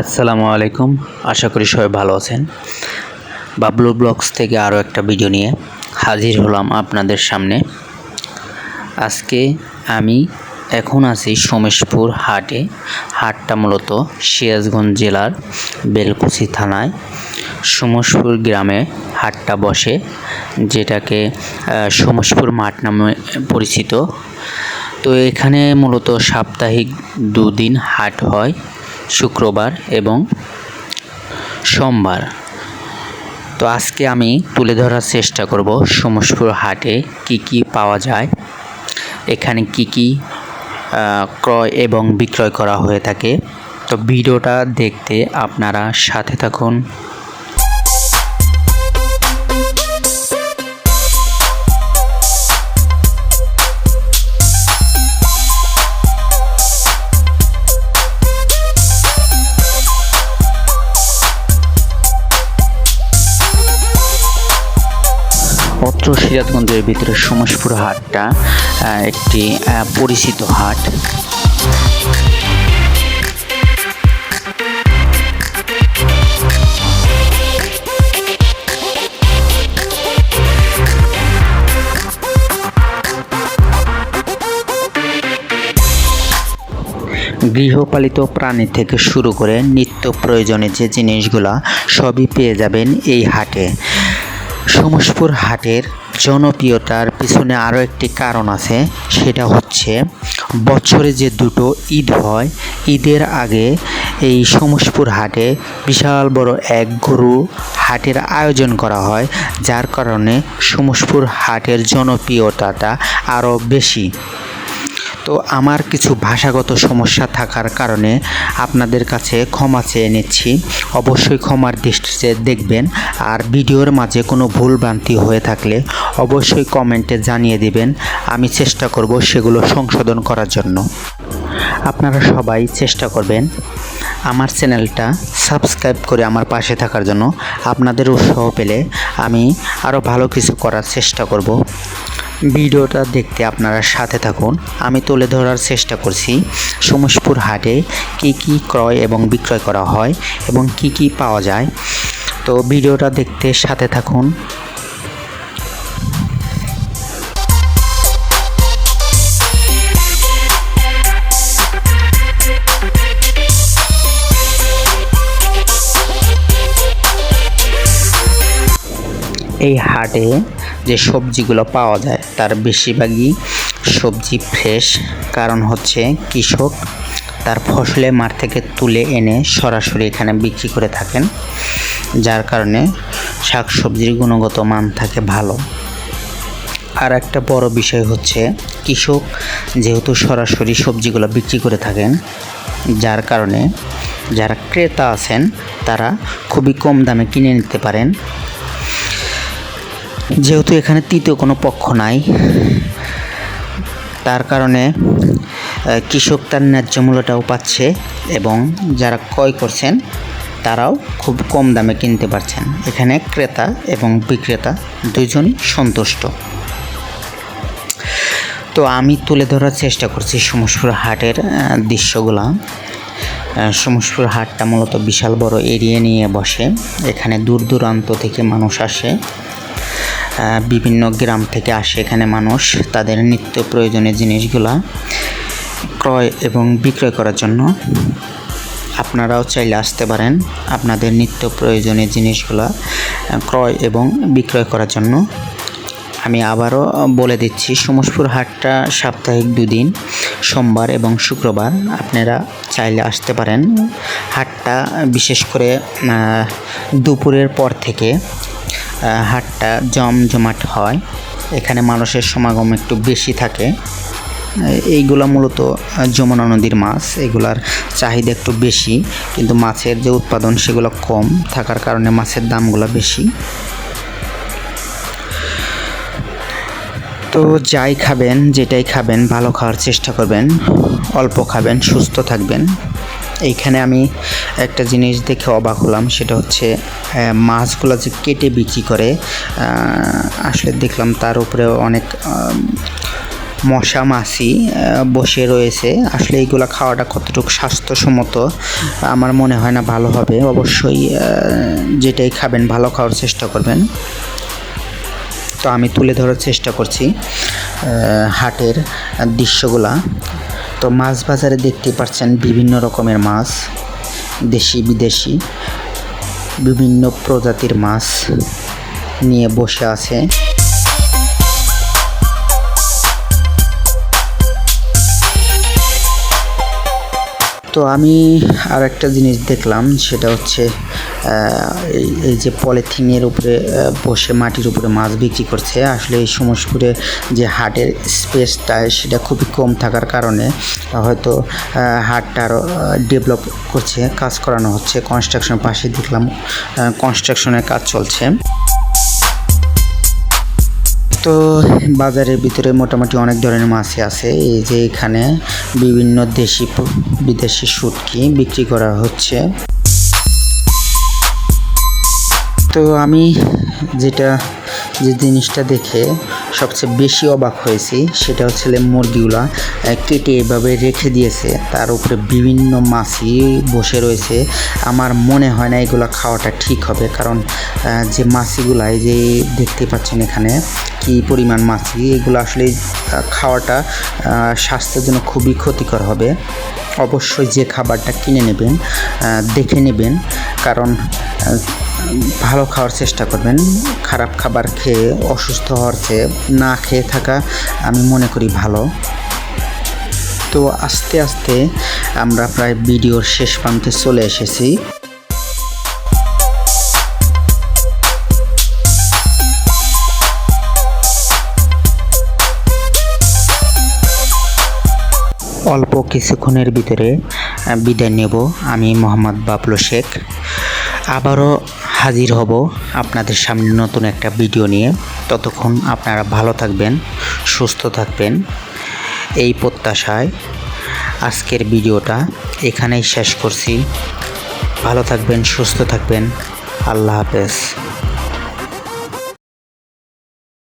আসসালামু আলাইকুম। আশা করি সবাই ভালো আছেন। বাবলু ব্লগস থেকে আরও একটা ভিডিও নিয়ে হাজির হলাম আপনাদের সামনে। আজকে আমি এখন আছি সোমেশপুর হাটে। হাটটা মূলত সিরাজগঞ্জ জেলার বেলকুচি থানায়। সোমেশপুর গ্রামে হাটটা বসে, যেটাকে সোমেশপুর মাঠ নামে পরিচিত। তো এখানে মূলত সাপ্তাহিক দুদিন হাট হয়। শুক্রবার এবং সোমবার। তো আজকে আমি তুলে ধরার চেষ্টা করব সমসপুর হাটে কি কি পাওয়া যায়। এখানে কি কি ক্রয় এবং বিক্রয় করা হয়ে থাকে। তো ভিডিওটা দেখতে আপনারা সাথে থাকুন। অত্র সিরাজগঞ্জের ভিতরে সমসপুর হাটটা একটি পরিচিত হাট। গৃহপালিত প্রাণী থেকে শুরু করে নিত্য প্রয়োজনে যে জিনিসগুলা সবই পেয়ে যাবেন এই হাটে। সমসপুর হাটের জনপ্রিয়তার পিছনে আরও একটি কারণ আছে, সেটা হচ্ছে বছরে যে দুটো ঈদ হয়, ঈদের আগে এই সমসপুর হাটে বিশাল বড় এক গরু হাটের আয়োজন করা হয়, যার কারণে সমসপুর হাটের জনপ্রিয়তাটা আরও বেশি। তো আমার কিছু ভাষাগত সমস্যা থাকার কারণে আপনাদের কাছে ক্ষমা চেয়ে নিচ্ছি। অবশ্যই ক্ষমার দৃষ্টিতে দেখবেন। আর ভিডিওর মাঝে কোনো ভুলভ্রান্তি হয়ে থাকলে অবশ্যই কমেন্টে জানিয়ে দিবেন। আমি চেষ্টা করব সেগুলো সংশোধন করার জন্য। আপনারা সবাই চেষ্টা করবেন আমার চ্যানেলটা সাবস্ক্রাইব করে আমার পাশে থাকার জন্য। আপনাদের উৎসাহ পেলে আমি আরও ভালো কিছু করার চেষ্টা করব। ভিডিওটা দেখতে আপনারা সাথে থাকুন। আমি তুলে ধরার চেষ্টা করছি সমসপুর হাটে কি কি ক্রয় এবং বিক্রয় করা হয় এবং কি কি পাওয়া যায়। তো ভিডিওটা দেখতে সাথে থাকুন। এই হাটে যে সবজিগুলো পাওয়া যায়, তার বেশিরভাগই সবজি ফ্রেশ কারণ হচ্ছে কৃষক তার ফসলের মাঠ থেকে তুলে এনে সরাসরি এখানে বিক্রি করে থাকেন, যার কারণে শাকসবজির গুণগত মান থাকে ভালো। আর একটা বড় বিষয় হচ্ছে কৃষক যেহেতু সরাসরি সবজিগুলো বিক্রি করে থাকেন, যার কারণে যারা ক্রেতা আছেন, তারা খুবই কম দামে কিনে নিতে পারেন। যেহেতু এখানে তৃতীয় কোনো পক্ষ নাই, তার কারণে কৃষক তার ন্যায্য মূল্যটাও পাচ্ছে এবং যারা ক্রয় করছেন, তারাও খুব কম দামে কিনতে পারছেন। এখানে ক্রেতা এবং বিক্রেতা দুজনই সন্তুষ্ট। তো আমি তুলে ধরার চেষ্টা করছি সমসপুর হাটের দৃশ্যগুলা। সমসপুর হাটটা মূলত বিশাল বড় এরিয়া নিয়ে বসে। এখানে দূর দূরান্ত থেকে মানুষ আসে। বিভিন্ন গ্রাম থেকে আসে এখানে মানুষ তাদের নিত্য প্রয়োজনীয় জিনিসগুলা ক্রয় এবং বিক্রয় করার জন্য। আপনারাও চাইলে আসতে পারেন আপনাদের নিত্য প্রয়োজনীয় জিনিসগুলা ক্রয় এবং বিক্রয় করার জন্য। আমি আবারও বলে দিচ্ছি, সমসপুর হাটটা সাপ্তাহিক দুদিন, সোমবার এবং শুক্রবার। আপনারা চাইলে আসতে পারেন। হাটটা বিশেষ করে দুপুরের পর থেকে হাটটা জমজমাট হয়। এখানে মানুষের সমাগম একটু বেশি থাকে। এইগুলো মূলত যমুনা নদীর মাছ। এগুলার চাহিদা একটু বেশি, কিন্তু মাছের যে উৎপাদন সেগুলো কম, থাকার কারণে মাছের দামগুলো বেশি। তো যাই খাবেন, যেটাই খাবেন, ভালো খাওয়ার চেষ্টা করবেন, অল্প খাবেন, সুস্থ থাকবেন। এইখানে আমি একটা জিনিস দেখে অবাক হলাম, সেটা হচ্ছে মাছগুলো যে কেটে বিক্রি করে আসলে দেখলাম তার উপরে অনেক মশা মাছি বসে রয়েছে। আসলে এইগুলো খাওয়াটা কতটুকু স্বাস্থ্যসম্মত, আমার মনে হয় না ভালো হবে। অবশ্যই যেটাই খাবেন ভালো খাওয়ার চেষ্টা করবেন। তো আমি তুলে ধরার চেষ্টা করছি হাটের দৃশ্যগুলা। তো মাছ বাজারে দেখতে পাচ্ছেন বিভিন্ন রকমের মাছ, দেশি, বিদেশি, বিভিন্ন প্রজাতির মাছ নিয়ে বসে আছে। তো আমি আর একটা জিনিস দেখলাম, সেটা হচ্ছে এই- যে পলিথিনের উপরে বসে মাটির উপরে মাছ বিক্রি করছে। আসলে এই সমসপুরে যে হাটের স্পেসটা, সেটা খুবই কম থাকার কারণে হয়তো হাটটা আরও ডেভেলপ করছে, কাজ করানো হচ্ছে। কনস্ট্রাকশনের পাশে দেখলাম কনস্ট্রাকশনের কাজ চলছে। তো বাজারের ভিতরে মোটামুটি অনেক ধরনের মাছই আছে। এই যে এখানে বিভিন্ন দেশি বিদেশি সুটকি বিক্রি করা হচ্ছে। তো আমি যেটা যে জিনিসটা দেখে সবচেয়ে বেশি অবাক হয়েছি, সেটা হচ্ছে মুরগিগুলা কেটে এভাবে রেখে দিয়েছে। তার উপরে বিভিন্ন মাছি বসে রয়েছে। আমার মনে হয় না এগুলো খাওয়াটা ঠিক হবে, কারণ যে মাছিগুলা, এই যে দেখতে পাচ্ছেন এখানে, কি পরিমাণ মাছি, এগুলো আসলে খাওয়াটা স্বাস্থ্যের জন্য খুবই ক্ষতিকর হবে। অবশ্যই যে খাবারটা কিনে নেবেন দেখে নেবেন, কারণ ভালো খাওয়ার চেষ্টা করবেন, খারাপ খাবার খেয়ে, অসুস্থ হওয়ার চেয়ে না খেয়ে থাকা আমি মনে করি ভালো। তো আস্তে আস্তে আমরা প্রায় ভিডিওর শেষ প্রান্তে চলে এসেছি। অল্প কিছুক্ষণের ভিতরে বিদায় নেব। আমি মোহাম্মদ বাবলু শেখ। আবারও হাজির হব আপনাদের সামনে নতুন একটা ভিডিও নিয়ে। ততক্ষণ আপনারা ভালো থাকবেন, সুস্থ থাকবেন। এই প্রত্যাশায় আজকের ভিডিওটা এখানেই শেষ করছি। ভালো থাকবেন, সুস্থ থাকবেন। আল্লাহ হাফেজ।